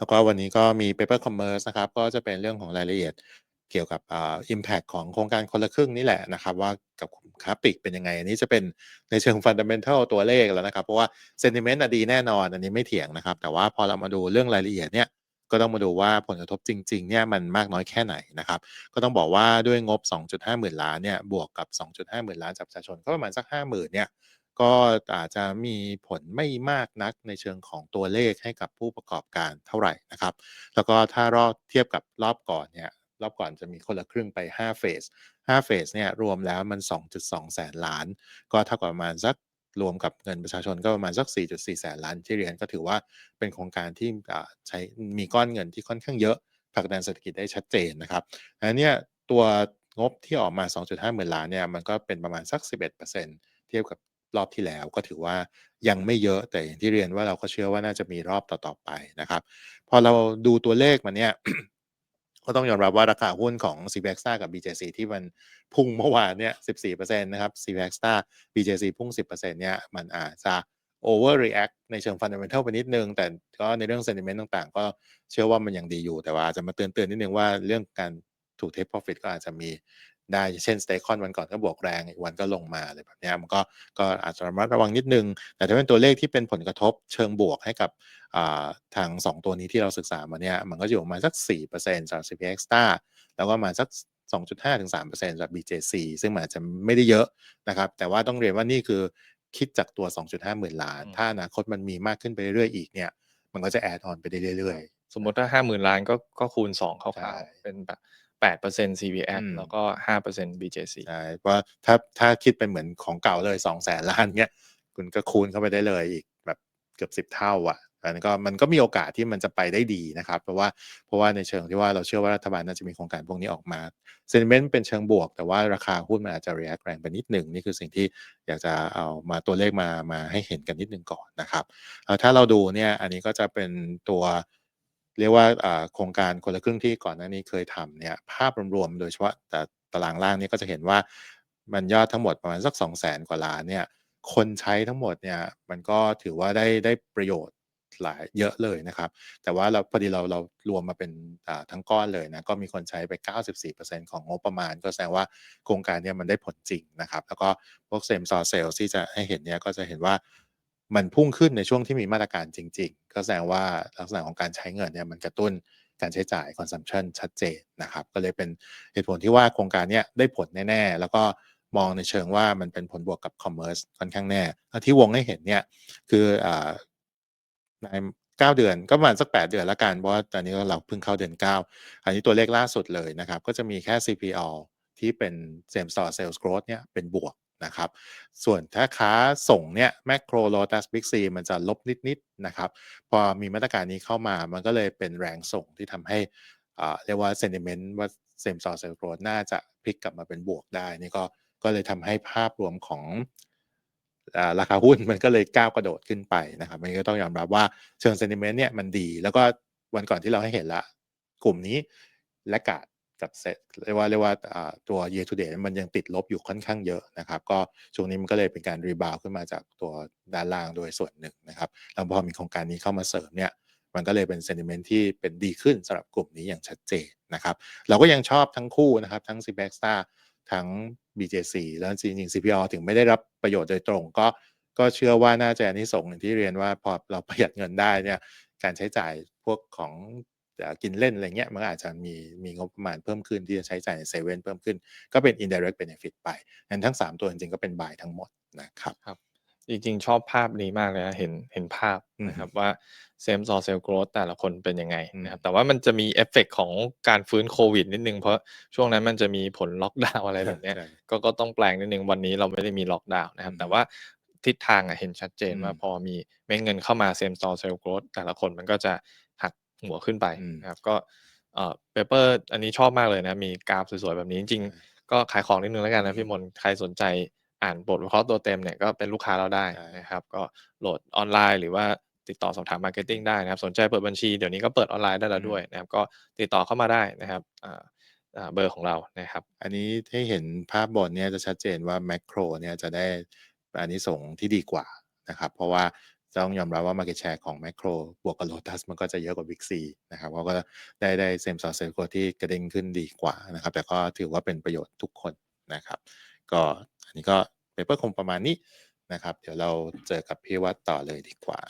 แล้วก็วันนี้ก็มี Paper Commerce นะครับ ก็จะเป็นเรื่องของรายละเอียดเกี่ยวกับอ่า impact ของโครงการคนละครึ่งนี่แหละนะครับ ว่ากับกลุ่มค้าปลีกเป็นยังไง อันนี้จะเป็นในเชิง fundamental ตัวเลขแล้วนะครับ เพราะว่า sentiment อะดีแน่นอน อันนี้ไม่เถียงนะครับ แต่ว่าพอเรามาดูเรื่องรายละเอียดเนี่ยก็ต้องมาดูว่าผลกระทบจริงๆเนี่ยมันมากน้อยแค่ไหนนะครับ ก็ต้องบอกว่าด้วยงบ 2.5 หมื่นล้านเนี่ยบวกกับ 2.5 หมื่นล้านจากประชาชนก็ประมาณสัก 50,000เนี่ย ก็อาจจะมีผลไม่มากนักในเชิงของตัวเลขให้กับผู้ประกอบการเท่าไหร่นะครับ แล้วก็ถ้ารอบเทียบกับรอบก่อนเนี่ยรอบก่อนจะมีคนละครึ่งไป5เฟส5เฟสเนี่ยรวมแล้วมัน 2.2 แสนล้าน ก็เท่ากับประมาณสักรวมกับเงินประชาชนก็ประมาณสัก 4.4 แสนล้านที่เรียนก็ถือว่าเป็นโครงการที่ใช้มีก้อนเงินที่ค่อนข้างเยอะผลักดันเศรษฐกิจได้ชัดเจนนะครับอันนี้ตัวงบที่ออกมา 2.5 หมื่นล้านเนี่ยมันก็เป็นประมาณสัก 11%เทียบกับ รอบที่แล้วก็ถือว่ายังไม่เยอะแต่อย่างที่เรียนว่าเราก็เชื่อว่าน่าจะมีรอบต่อๆไปนะครับ พอเราดูตัวเลขมาเนี่ยก็ต้องยอมรับว่าราคาหุ้นของ CP Extra กับ BJC ที่มันพุ่งเมื่อวานเนี่ย 14%นะครับ CP Extra BJC พุ่ง 10%เนี่ยมันอาจจะ overreact ในเชิง fundamental ไปนิดนึง แต่ก็ในเรื่อง sentiment ต่างๆ ก็เชื่อว่ามันยังดีอยู่แต่ว่าจะมาเตือนๆนิดนึงว่าเรื่องการถูก take profit ก็อาจจะมี ได้เช่น Staycon วันก่อนก็บวกแรงอีกวันก็ลงมาอะไรแบบเนี้ยมันก็ก็อาจจะระมัดระวังนิดหนึ่งแต่ถ้าเป็นตัวเลขที่เป็นผลกระทบเชิงบวกให้กับอ่าทาง 2 ตัวนี้ที่เราศึกษามาเนี่ยมันก็จะอยู่ประมาณสัก 4%สำหรับ CP Extra แล้วก็ประมาณสัก 2.5-3%สำหรับ BJC ซึ่งมันอาจจะไม่ได้เยอะนะครับ แต่ว่าต้องเรียนว่านี่คือคิดจากตัว 2.5 หมื่นล้านอืมถ้าอนาคตมันมีมากขึ้นไปเรื่อยๆอีกเนี่ยมันก็จะ add on ไปได้เรื่อยสมมุติถ้า 50,000 ล้านก็ก็คูณ2คใช่ร่าวๆเป็นแบบ 8% CPX อืมแล้วก็ 5% BJC ๆใช่ว่าถ้าถ้าคิดเป็นเหมือนของเก่าเลย 200,000ล้านเงี้ย คุณก็คูณเข้าไปได้เลยอีกแบบเกือบ 10 เท่าอะอันนั้นก็มันก็มีโอกาสที่มันจะไปได้ดีนะครับ เพราะว่าเพราะว่าในเชิงที่ว่าเราเชื่อว่ารัฐบาลน่าจะมีโครงการพวกนี้ออกมา sentiment เป็นเชิงบวก แต่ว่าราคาหุ้นมันอาจจะ react แรงไปนิดหนึ่งนี่คือสิ่งที่อยากจะเอามาตัวเลขมามาให้เห็นกันนิดหนึ่งก่อนนะครับเอ่อถ้าเราดูเนี่ยอันนี้ก็จะเป็นตัว เรียกว่าโครงการคนละครึ่งที่ก่อนหน้านี้เคยทำเนี่ยภาพรวมๆโดยเฉพาะแต่ตารางล่างนี้ก็จะเห็นว่ามันยอดทั้งหมดประมาณสัก 200,000กว่าล้านเนี่ยคนใช้ทั้งหมดเนี่ยมันก็ถือว่าได้ได้ประโยชน์หลายเยอะเลยนะครับ แต่ว่าเราพอดีเราเรารวมมาเป็นทั้งก้อนเลยนะก็มีคนใช้ไป 94%ของงบประมาณ ก็แสดงว่าโครงการเนี้ยมันได้ผลจริงนะครับ แล้วก็พวก Same Store Sales ที่จะให้เห็นเนี่ยก็จะเห็นว่า มันพุ่งขึ้นในช่วงที่มีมาตรการจริง ๆ ก็แสดงว่าลักษณะของการใช้เงินเนี่ยมันกระตุ้นการใช้จ่าย consumption ชัดเจนนะครับ ก็เลยเป็นเหตุผลที่ว่าโครงการเนี้ยได้ผลแน่ ๆ แล้วก็มองในเชิงว่ามันเป็นผลบวกกับคอมเมิร์ซค่อนข้างแน่ ที่วงให้เห็นเนี่ยคืออ่าใน9เดือนก็ประมาณสัก 8 เดือนล้วกัน เพราะว่าตอนนี้เราเพิ่งเข้าเดือน 9 อันนี้ตัวเลขล่าสุดเลยนะครับ ก็จะมีแค่ CPO ที่เป็น Same Store Sales Growth เนี่ยเป็นบวก นะครับ ส่วนถ้าค้าส่งเนี่ย Makro Lotus Big C มันจะลบนิดๆนะครับ พอมีมาตรการนี้เข้ามามันก็เลยเป็นแรงส่งที่ทำให้อ่าเรียกว่า sentiment ว่า Same Store Sales Growth น่าจะพลิกกลับมาเป็นบวกได้นี่ก็ก็เลยทำให้ภาพรวมของราคาหุ้นมันก็เลยก้าวกระโดดขึ้นไปนะครับอันนี้ก็ต้องยอมรับว่าเชิง sentiment เนี่ยมันดี แล้วก็วันก่อนที่เราให้เห็นล้วกลุ่มนี้ laggard กั บเซตเรียกว่าเรียกว่าตัว year to date มันยังติดลบอยู่ค่อนข้างเยอะนะครับ ก็ช่วงนี้มันก็เลยเป็นการรีบาวขึ้นมาจากตัวด้านล่างโดยส่วนหนึ่งนะครับแล้วพอมีโครงการนี้เข้ามาเสริมเนี่ยมันก็เลยเป็น sentiment ที่เป็นดีขึ้นสำหรับกลุ่มนี้อย่างชัดเจนนะครับ เราก็ยังชอบทั้งคู่นะครับ ทั้ง CP Extra ทั้ง BJC แล้วจริงๆ CPO ถึงไม่ได้รับประโยชน์โดยตรง ก็ก็เชื่อว่าน่าจะอานิสงส์อย่างที่เรียนว่าพอเราประหยัดเงินได้เนี่ยการใช้จ่ายพวกของ กินเล่นอะไรเงี้ยมันก็อาจจะมีมีงบประมาณเพิ่มขึ้นที่จะใช้จ่ายในเซเว่นเพิ่มขึ้น ก็เป็น indirect benefit ไปงั้นทั้ง 3 ตัวจริงๆก็เป็น buy ทั้งหมดนะครับครับ จริงๆ ชอบภาพนี้มากเลยนะเห็นเห็นภาพอือนะคฮึรับว่า Same Store Sales Growth แต่ละคนเป็นยังไงอืมนะครับแต่ว่ามันจะมีเอฟเฟกต์ของการฟื้นโควิดนิดหนึ่งเพราะช่วงนั้นมันจะมีผลล็อกดาวน์อะไรแบบเนี้ยใช่ก็ก็ต้องแปลงนิดหนึ่งวันนี้เราไม่ได้มีล็อกดาวน์นะครัอืบมแต่ว่าทิศทางอะเห็นชัดเจนอืมว่าพอมีเม็ดเงินเข้ามา Same Store Sales Growth แต่ละคนมันก็จะ หักหัวขึ้นไปอืมนะครับก็เอ่อ Paper อันนี้ชอบมากเลยนะ มีกราฟสวยๆ แบบนี้จริงใช่ๆก็ขายของนิดหนึ่งแล้วกันอืนะอพี่มนต์ใครสนใจอ่านบทวิเคราะห์ตัวเต็มเนี่ยก็เป็นลูกค้าเราได้ใช่นะครับ ก็โหลดออนไลน์หรือว่าติดต่อสอบถาม Marketing ได้นะครับ สนใจเปิดบัญชีเดี๋ยวนี้ก็เปิดออนไลน์ได้แล้อืวมด้วยนะครับ ก็ติดต่อเข้ามาได้นะครับอ่าอ่าเบอร์ของเรานะครับ อันนี้ให้เห็นภาพบนเนี่ยจะชัดเจนว่า Makro เนี่ยจะได้อานิสงส์ที่ดีกว่านะครับ เพราะว่า ต้องยอมรับว่า Market Share ของ Macro บวกกับ Lotus มันก็จะเยอะกว่า Big C นะครับเขาก็ได้ได้ Same Store Sales Growth ที่กระเด้งขึ้นดีกว่านะครับ แต่ก็ถือว่าเป็นประโยชน์ทุกคนนะครับ ก็อันนี้ก็เปเปอร์คงประมาณนี้นะครับ เดี๋ยวเราเจอกับพี่วัดต่อเลยดีกว่า